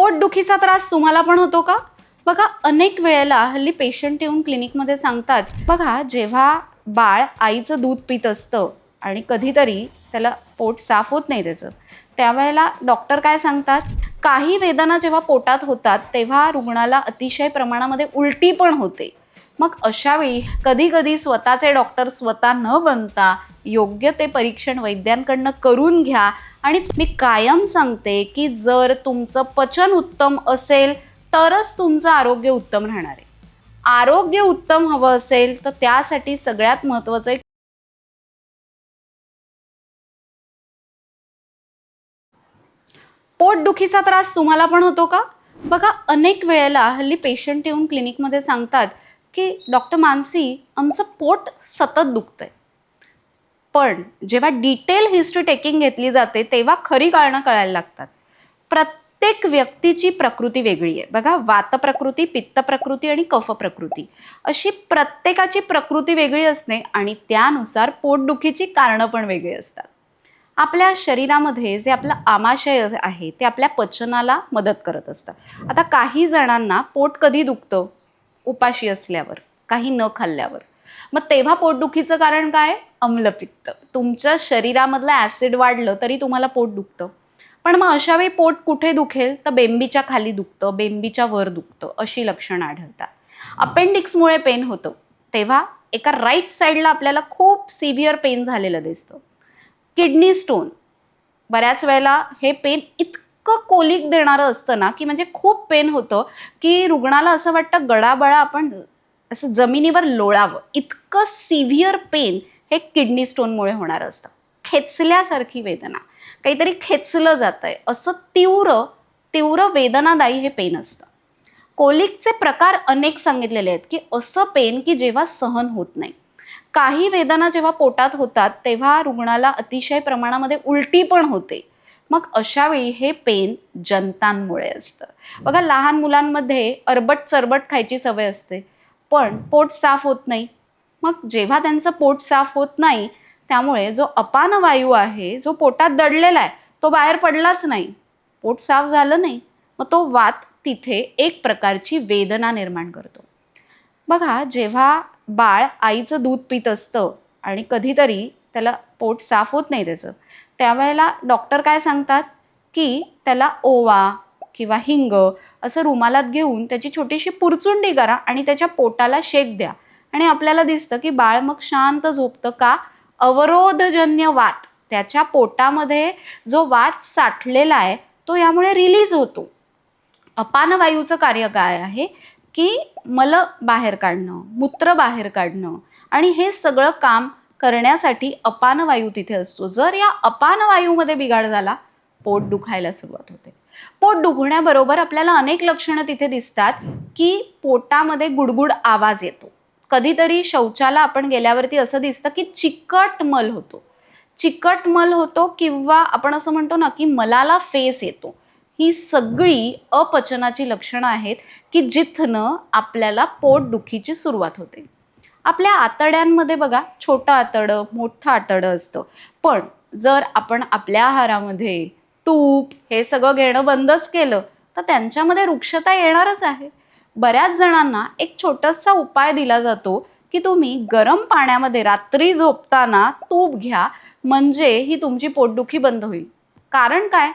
पोटदुखीचा त्रास तुम्हाला पण होतो का? बघा अनेक वेळेला हल्ली पेशंट येऊन क्लिनिकमध्ये सांगतात बघा जेव्हा बाळ आईचं दूध पित असतं आणि कधीतरी त्याला पोट साफ होत नाही त्याचं त्यावेळेला डॉक्टर काय सांगतात? काही वेदना जेव्हा पोटात होतात तेव्हा रुग्णाला अतिशय प्रमाणामध्ये उलटी पण होते. मग अशावेळी कधी कधी स्वतःचे डॉक्टर स्वतः न बनता योग्य ते परीक्षण वैद्यांकडनं करून घ्या आणि मी कायम सांगते की जर तुमचं पचन उत्तम असेल तरच तुमचं आरोग्य उत्तम राहणार आहे. आरोग्य उत्तम हवं असेल तर त्यासाठी सगळ्यात महत्त्वाचं एक पोटदुखीचा त्रास तुम्हाला पण होतो का? बघा अनेक वेळेला हल्ली पेशंट येऊन क्लिनिकमध्ये सांगतात की डॉक्टर मानसी आमचं पोट सतत दुखतंय. पण जेव्हा डिटेल हिस्ट्री टेकिंग घेतली जाते तेव्हा खरी कारणं कळायला लागतात. प्रत्येक व्यक्तीची प्रकृती वेगळी आहे. बघा वात प्रकृती पित्त प्रकृती आणि कफ प्रकृती. अशी प्रत्येकाची प्रकृती वेगळी असते आणि त्यानुसार पोटदुखीची कारणं पण वेगळी असतात. आपल्या शरीरामध्ये जे आपलं आमाशय आहे ते आपल्या पचनाला मदत करत असतं. आता काही जणांना पोट कधी दुखतं? उपाशी असल्यावर काही न खाल्ल्यावर. मग तेव्हा पोटदुखीचं कारण काय? अम्लपित्त तुमच्या शरीरामधलं ॲसिड वाढलं तरी तुम्हाला पोट दुखतं. पण मग अशावेळी पोट कुठे दुखेल? तर बेंबीच्या खाली दुखतं बेंबीच्या वर दुखतं अशी लक्षणं आढळतात. अपेंडिक्समुळे पेन होतं. तेव्हा एका राईट साईडला आपल्याला खूप सिव्हिअर पेन झालेलं दिसतं. किडनी स्टोन बऱ्याच वेळेला हे पेन इतकं कोलिक देणारं असतं ना की म्हणजे खूप पेन होतं की रुग्णाला असं वाटतं गडाबळा आपण असं जमिनीवर लोळावं. इतकं सिव्हिअर पेन हे किडनी स्टोनमुळे होणारं असतं. खेचल्यासारखी वेदना. काहीतरी खेचलं जात आहे असं तीव्र तीव्र वेदनादायी हे पेन असतं. कोलिकचे प्रकार अनेक सांगितलेले आहेत की असं पेन की जेव्हा सहन होत नाही. काही वेदना जेव्हा पोटात होतात तेव्हा रुग्णाला अतिशय प्रमाणामध्ये उलटी पण होते. मग अशा वेळी हे पेन जंतांमुळे असतं. बघा लहान मुलांमध्ये अरबट चरबट खायची सवय असते. पण पोट साफ होत नाही. मग जेव्हा त्यांचं पोट साफ होत नाही त्यामुळे जो अपान वायू आहे जो पोटात दडलेला आहे तो बाहेर पडलाच नाही. पोट साफ झालं नाही मग तो वात तिथे एक प्रकारची वेदना निर्माण करतो. बघा जेव्हा बाळ आईचं दूध पित असतं आणि कधीतरी त्याला पोट साफ होत नाही त्याचं त्यावेळेला डॉक्टर काय सांगतात? की त्याला ओवा किंवा हिंग असं रुमालात घेऊन त्याची छोटीशी पुरचुंडी करा आणि त्याच्या पोटाला शेक द्या. आणि आपल्याला दिसतं की बाळ मग शांत झोपतं का? अवरोधजन्य वात. त्याच्या पोटामध्ये जो वात साठलेला आहे तो यामुळे रिलीज होतो. अपानवायूचं कार्य काय आहे? की मल बाहेर काढणं मूत्र बाहेर काढणं. आणि हे सगळं काम करण्यासाठी अपानवायू तिथे असतो. जर या अपानवायूमध्ये बिघाड झाला पोट दुखायला सुरुवात होते. पोट दुखण्याबरोबर आपल्याला अनेक लक्षणं तिथे दिसतात की पोटामध्ये गुडगुड आवाज येतो. कधीतरी शौचाला आपण गेल्यावरती असं दिसतं की चिकट मल होतो. चिकट मल होतो किंवा आपण असं म्हणतो ना की मलाला फेस येतो. ही सगळी अपचनाची लक्षणं आहेत की जिथनं आपल्याला पोटदुखीची सुरुवात होते. आपल्या आतड्यांमध्ये बघा छोटं आतडं मोठं आतडं असतं. पण जर आपण आपल्या आहारामध्ये तूप हे सगळं घेणं बंदच केलं. तर त्यांच्यामध्ये वृक्षता येणारच आहे. बऱ्याच जणांना एक छोटासा उपाय दिला जातो की तुम्ही गरम पाण्यामध्ये रात्री झोपताना तूप घ्या म्हणजे ही तुमची पोटदुखी बंद होईल. कारण काय?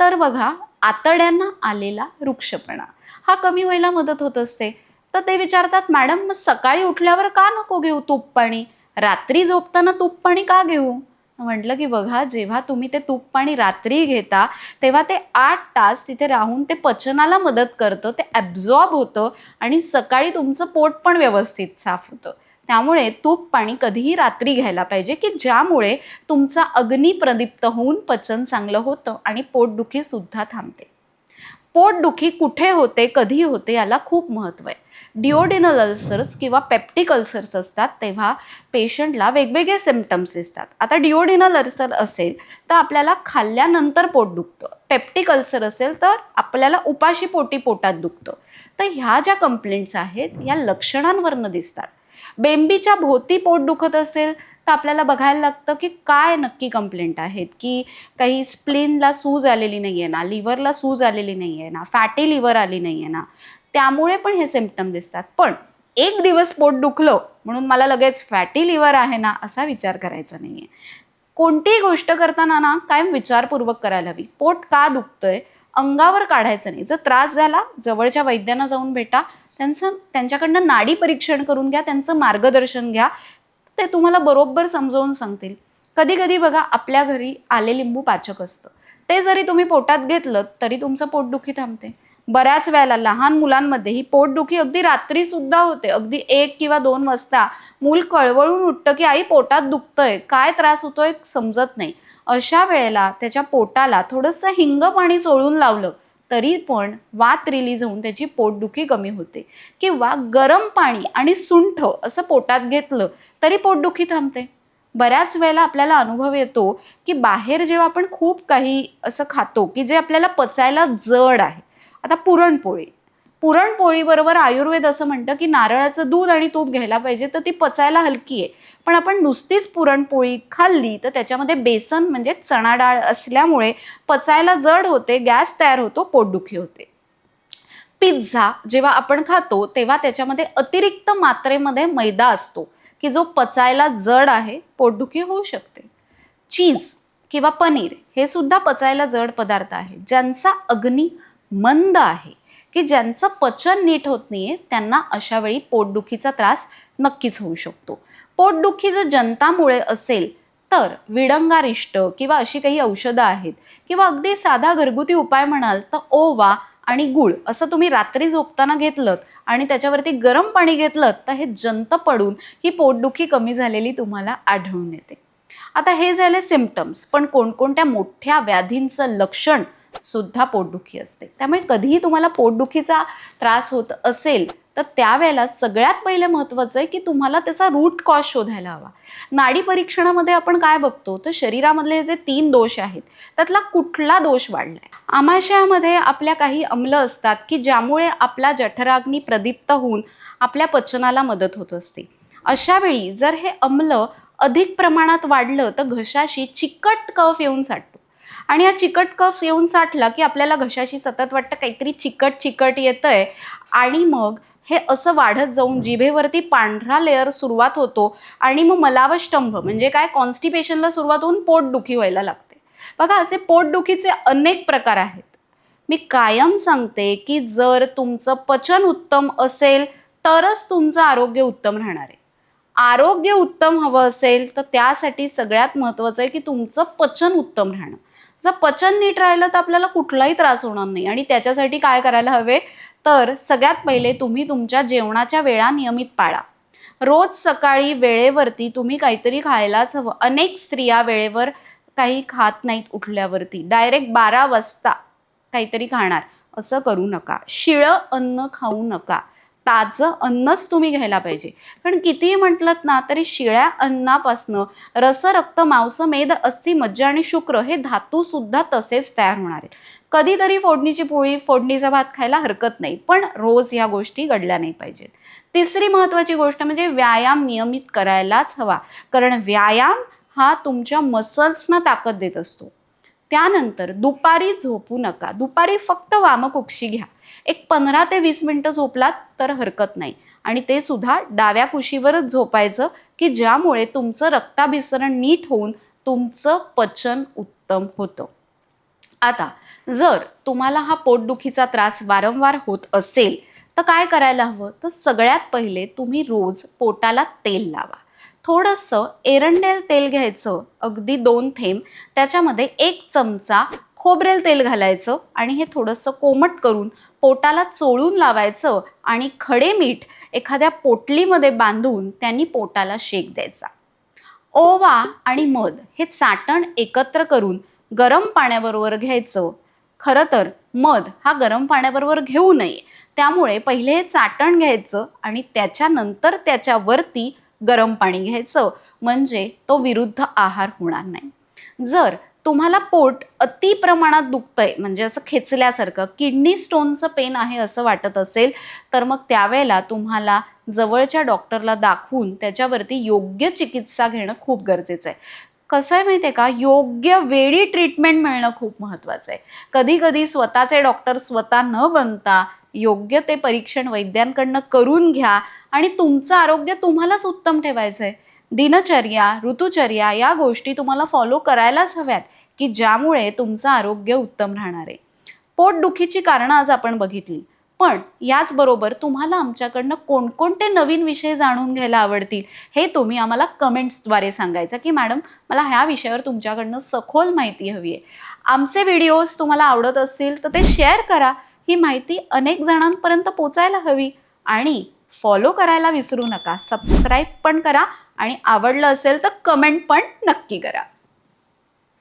तर बघा आतड्यांना आलेला वृक्षपणा हा कमी व्हायला मदत होत असते. तर ते विचारतात मॅडम मग सकाळी उठल्यावर का नको घेऊ तूप पाणी? रात्री झोपताना तूप पाणी का घेऊ? म्हटलं की बघा जेव्हा तुम्ही ते तूप पाणी रात्री घेता तेव्हा ते आठ तास तिथे राहून ते पचनाला मदत करतं ते ॲब्झॉर्ब होतं आणि सकाळी तुमचं पोट पण व्यवस्थित साफ होतं. त्यामुळे तूप पाणी कधीही रात्री घ्यायला पाहिजे की ज्यामुळे तुमचा अग्नी प्रदीप्त होऊन पचन चांगलं होतं आणि पोटदुखीसुद्धा थांबते. पोटदुखी कुठे होते कधी होते याला खूप महत्त्व आहे. डिओडिनल अल्सर्स किंवा पेप्टिक अल्सर्स असतात तेव्हा पेशंटला वेगवेगळे सिमटम्स दिसतात. आता डिओडिनल अल्सर असेल तर आपल्याला खाल्ल्यानंतर पोट दुखतं. पेप्टिक अल्सर असेल तर आपल्याला उपाशी पोटी पोटात दुखतं. तर ह्या ज्या कंप्लेंट्स आहेत या लक्षणांवरनं दिसतात. बेंबीच्या भोवती पोट दुखत असेल तर आपल्याला बघायला लागतं की काय नक्की कंप्लेंट आहेत की काही स्प्लिनला सूज आलेली नाही आहे ना लिव्हरला सूज आलेली नाही आहे ना फॅटी लिव्हर आली नाही आहे ना त्यामुळे पण हे सिम्पटम दिसतात. पण एक दिवस पोट दुखलं म्हणून मला लगेच फॅटी लिव्हर आहे ना असा विचार करायचा नाही आहे कोणतीही गोष्ट करताना ना कायम विचारपूर्वक करायला हवी. पोट का दुखतंय अंगावर काढायचं नाही. जर त्रास झाला जवळच्या वैद्यांना जाऊन भेटा त्यांचं त्यांच्याकडनं नाडी परीक्षण करून घ्या त्यांचं मार्गदर्शन घ्या ते तुम्हाला बरोबर समजावून सांगतील. कधी कधी बघा आपल्या घरी आले लिंबू पाचक असतं. ते जरी तुम्ही पोटात घेतलं तरी तुमचं पोटदुखी थांबते. बऱ्याच वेळेला लहान मुलांमध्ये ही पोटदुखी अगदी रात्री सुद्धा होते. अगदी एक किंवा दोन वाजता मूल कळवळून उठतं की आई पोटात दुखतंय. काय त्रास होतोय? समजत नाही. अशा वेळेला त्याच्या पोटाला थोडंसं हिंग पाणी चोळून लावलं तरी पण वात रिलीज होऊन त्याची पोटदुखी कमी होते. किंवा गरम पाणी आणि सुंठ असं पोटात घेतलं तरी पोटदुखी थांबते. बऱ्याच वेळेला आपल्याला अनुभव येतो की बाहेर जेव्हा आपण खूप काही असं खातो की जे आपल्याला पचायला जड आहे. आता पुरणपोळी. पुरणपोळीबरोबर आयुर्वेद असं म्हणतं की नारळाचं दूध आणि तूप घ्यायला पाहिजे तर ती पचायला हलकी आहे. पण आपण नुसतीच पुरणपोळी खाल्ली तर त्याच्यामध्ये बेसन म्हणजे चणा डाळ असल्यामुळे पचायला जड होते गॅस तयार होतो पोटदुखी होते. पिझ्झा जेव्हा आपण खातो तेव्हा त्याच्यामध्ये अतिरिक्त मात्रेमध्ये मैदा असतो की जो पचायला जड आहे पोटदुखी होऊ शकते. चीज किंवा पनीर हे सुद्धा पचायला जड पदार्थ आहे. ज्यांचा अग्नी मंद आहे की ज्यांचं पचन नीट होत नाही आहे त्यांना अशावेळी पोटदुखीचा त्रास नक्कीच होऊ शकतो. पोटदुखी जर जंतामुळे असेल तर विडंगारिष्ट किंवा अशी काही औषधं आहेत किंवा अगदी साधा घरगुती उपाय म्हणाल तर ओवा आणि गुळ असं तुम्ही रात्री झोपताना घेतलं आणि त्याच्यावरती गरम पाणी घेतलं तर हे जंत पडून ही पोटदुखी कमी झालेली तुम्हाला आढळून येते. आता हे झाले सिम्पटम्स पण कोणकोणत्या मोठ्या व्याधींचं लक्षण सुद्धा पोटदुखी असते. त्यामुळे कधीही तुम्हाला पोटदुखीचा त्रास होत असेल तर त्यावेळेला सगळ्यात पहिले महत्त्वाचं आहे की तुम्हाला त्याचा रूट कॉज शोधायला हवा. नाडी परीक्षणामध्ये आपण काय बघतो? तर शरीरामधले जे तीन दोष आहेत त्यातला कुठला दोष वाढलाय? आमाशयामध्ये आपल्या काही अम्ल असतात की ज्यामुळे आपला जठराग्नी प्रदीप्त होऊन आपल्या पचनाला मदत होत असते. अशा वेळी जर हे अम्ल अधिक प्रमाणात वाढलं तर घशाशी चिकट कफ येऊन साठतो. आणि हा चिकट कफ येऊन साठला की आपल्याला घशाशी सतत वाटतं काहीतरी चिकट चिकट येतंय आणि मग हे असं वाढत जाऊन जिभेवरती पांढरा लेअर सुरुवात होतो आणि मग मलावष्टंभ म्हणजे काय? कॉन्स्टिपेशनला सुरुवात होऊन पोटदुखी व्हायला लागते. बघा असे पोटदुखीचे अनेक प्रकार आहेत. मी कायम सांगते की जर तुमचं पचन उत्तम असेल तरच तुमचं आरोग्य उत्तम राहणार आहे. आरोग्य उत्तम हवं असेल तर त्यासाठी सगळ्यात महत्त्वाचं आहे की तुमचं पचन उत्तम राहणं. जर पचन नीट राहिलं तर आपल्याला कुठलाही त्रास होणार नाही. आणि त्याच्यासाठी काय करायला हवे? तर सगळ्यात पहिले तुम्ही तुमच्या जेवणाच्या वेळा नियमित पाळा. रोज सकाळी वेळेवरती तुम्ही काहीतरी खायलाच हवं. अनेक स्त्रिया वेळेवर काही खात नाहीत उठल्यावरती. डायरेक्ट बारा वाजता काहीतरी खाणार. असं करू नका. शिळं अन्न खाऊ नका. ताजं अन्नच तुम्ही घ्यायला पाहिजे. कारण कितीही म्हटलं ना तरी शिळ्या अन्नापासनं रस रक्त मांस मेद अस्थि मज्जा आणि शुक्र हे धातू सुद्धा तसेच तयार होणार आहेत. कधीतरी फोडणीची पोळी फोडणीचा भात खायला हरकत नाही पण रोज या गोष्टी घडल्या नाही पाहिजेत. तिसरी महत्त्वाची गोष्ट म्हणजे व्यायाम नियमित करायलाच हवा. कारण व्यायाम हा तुमच्या मसल्सना ताकद देत असतो. त्यानंतर दुपारी झोपू नका. दुपारी फक्त वामकुक्षी घ्या. एक पंधरा ते वीस मिनटं झोपलात तर हरकत नाही. आणि ते सुद्धा डाव्या कुशीवरच झोपायचं की ज्यामुळे तुमचं रक्ताभिसरण नीट होऊन तुमचं पचन उत्तम होतं. आता जर तुम्हाला हा पोटदुखीचा त्रास वारंवार होत असेल तर काय करायला हवं? तर सगळ्यात पहिले तुम्ही रोज पोटाला तेल लावा. थोडंसं एरंडेल तेल घ्यायचं अगदी दोन थेंब. त्याच्यामध्ये एक चमचा खोबरेल तेल घालायचं आणि हे थोडंसं कोमट करून पोटाला चोळून लावायचं आणि खडे मीठ एखाद्या पोटलीमध्ये बांधून त्यांनी पोटाला शेक द्यायचा. ओवा आणि मध हे चाटण एकत्र करून गरम पाण्याबरोबर घ्यायचं. खरं तर मध हा गरम पाण्याबरोबर घेऊ नये. त्यामुळे पहिले हे चाटण घ्यायचं आणि त्याच्यानंतर त्याच्यावरती गरम पाणी घ्यायचं. म्हणजे तो विरुद्ध आहार होणार नाही. जर तुम्हाला पोट अति प्रमाणात दुखतंय म्हणजे असं खेचल्यासारखं किडनी स्टोनचं पेन आहे असं वाटत असेल तर मग त्यावेळेला तुम्हाला जवळच्या डॉक्टरला दाखवून त्याच्यावरती योग्य चिकित्सा घेणं खूप गरजेचं आहे. कसं आहे माहिती आहे का? योग्य वेळी ट्रीटमेंट मिळणं खूप महत्त्वाचं आहे. कधी कधी स्वतःचे डॉक्टर स्वतः न बनता योग्य ते परीक्षण वैद्यांकडनं करून घ्या आणि तुमचं आरोग्य तुम्हालाच उत्तम ठेवायचं आहे. दिनचर्या ऋतुचर्या या गोष्टी तुम्हाला फॉलो करायलाच हव्यात की ज्यामुळे तुमचं आरोग्य उत्तम राहणार आहे. पोटदुखीची कारणं आज आपण बघितली पण याचबरोबर तुम्हाला आमच्याकडनं कोणकोणते नवीन विषय जाणून घ्यायला आवडतील हे तुम्ही आम्हाला कमेंट्सद्वारे सांगायचं की मॅडम मला ह्या विषयावर तुमच्याकडनं सखोल माहिती हवी आहे. आमचे व्हिडिओज तुम्हाला आवडत असतील तर ते शेअर करा. ही माहिती अनेक जणांपर्यंत पोचायला हवी. आणि फॉलो करायला विसरू नका. सबस्क्राईब पण करा आणि आवडलं असेल तर कमेंट पण नक्की करा.